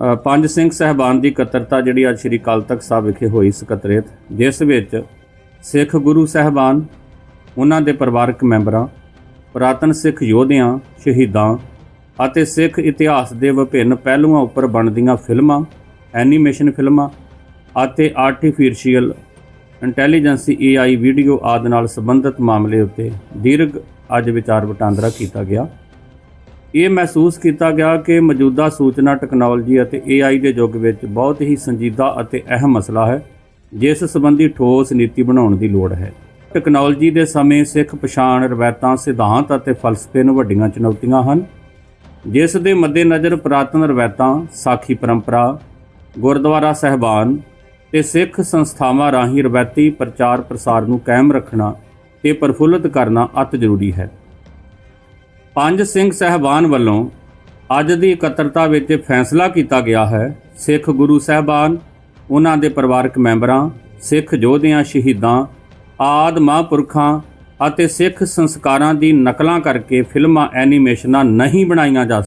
ਪੰਜ ਸਿੰਘ ਸਹਿਬਾਨ ਦੀ ਇਕੱਤਰਤਾ ਜਿਹੜੀ ਅੱਜ ਸ੍ਰੀ ਅਕਾਲ ਤਖਤ ਸਾਹਿਬ ਵਿਖੇ ਹੋਈ ਸਕੱਤਰੇਤ, ਜਿਸ ਵਿੱਚ ਸਿੱਖ ਗੁਰੂ ਸਹਿਬਾਨ, ਉਹਨਾਂ ਦੇ ਪਰਿਵਾਰਕ ਮੈਂਬਰਾਂ, ਪੁਰਾਤਨ ਸਿੱਖ ਯੋਧਿਆਂ, ਸ਼ਹੀਦਾਂ ਅਤੇ ਸਿੱਖ ਇਤਿਹਾਸ ਦੇ ਵਿਭਿੰਨ ਪਹਿਲੂਆਂ ਉੱਪਰ ਬਣਦੀਆਂ ਫਿਲਮਾਂ, ਐਨੀਮੇਸ਼ਨ ਫਿਲਮਾਂ ਅਤੇ ਆਰਟੀਫੀਸ਼ੀਅਲ ਇੰਟੈਲੀਜੈਂਸੀ AI ਵੀਡੀਓ ਆਦਿ ਨਾਲ ਸੰਬੰਧਿਤ ਮਾਮਲੇ ਉੱਤੇ ਦੀਰਘ ਅੱਜ ਵਿਚਾਰ ਵਟਾਂਦਰਾ ਕੀਤਾ ਗਿਆ। ਇਹ ਮਹਿਸੂਸ ਕੀਤਾ ਗਿਆ ਕਿ ਮੌਜੂਦਾ ਸੂਚਨਾ ਟੈਕਨੋਲੋਜੀ ਅਤੇ AI ਦੇ ਯੁੱਗ ਵਿੱਚ ਬਹੁਤ ਹੀ ਸੰਜੀਦਾ ਅਤੇ ਅਹਿਮ ਮਸਲਾ ਹੈ, ਜਿਸ ਸੰਬੰਧੀ ਠੋਸ ਨੀਤੀ ਬਣਾਉਣ ਦੀ ਲੋੜ ਹੈ। ਟੈਕਨੋਲੋਜੀ ਦੇ ਸਮੇਂ ਸਿੱਖ ਪਛਾਣ, ਰਵਾਇਤਾਂ, ਸਿਧਾਂਤ ਅਤੇ ਫਲਸਫੇ ਨੂੰ ਵੱਡੀਆਂ ਚੁਣੌਤੀਆਂ ਹਨ, ਜਿਸ ਦੇ ਮੱਦੇਨਜ਼ਰ ਪੁਰਾਤਨ ਰਵਾਇਤਾਂ, ਸਾਖੀ ਪਰੰਪਰਾ, ਗੁਰਦੁਆਰਾ ਸਹਿਬਾਨ ਤੇ ਸਿੱਖ ਸੰਸਥਾਵਾਂ ਰਾਹੀਂ ਰਵਾਇਤੀ ਪ੍ਰਚਾਰ ਪ੍ਰਸਾਰ ਨੂੰ ਕਾਇਮ ਰੱਖਣਾ ਤੇ ਪ੍ਰਫੁੱਲਤ ਕਰਨਾ ਅਤ ਜ਼ਰੂਰੀ ਹੈ। ਪੰਜ ਸਿੰਘ ਸਹਿਬਾਨ ਵੱਲੋਂ ਅੱਜ ਦੀ ਇਕੱਤਰਤਾ ਵਿੱਚ ਫੈਸਲਾ ਕੀਤਾ ਗਿਆ ਹੈ। ਸਿੱਖ ਗੁਰੂ ਸਹਿਬਾਨ, ਉਹਨਾਂ ਦੇ ਪਰਿਵਾਰਕ ਮੈਂਬਰਾਂ, ਸਿੱਖ ਯੋਧਿਆਂ, ਸ਼ਹੀਦਾਂ, ਆਦ ਮਹਾਂਪੁਰਖਾਂ ਅਤੇ ਸਿੱਖ ਸੰਸਕਾਰਾਂ ਦੀ ਨਕਲਾਂ ਕਰਕੇ ਫਿਲਮਾਂ, ਐਨੀਮੇਸ਼ਨਾਂ ਨਹੀਂ ਬਣਾਈਆਂ ਜਾ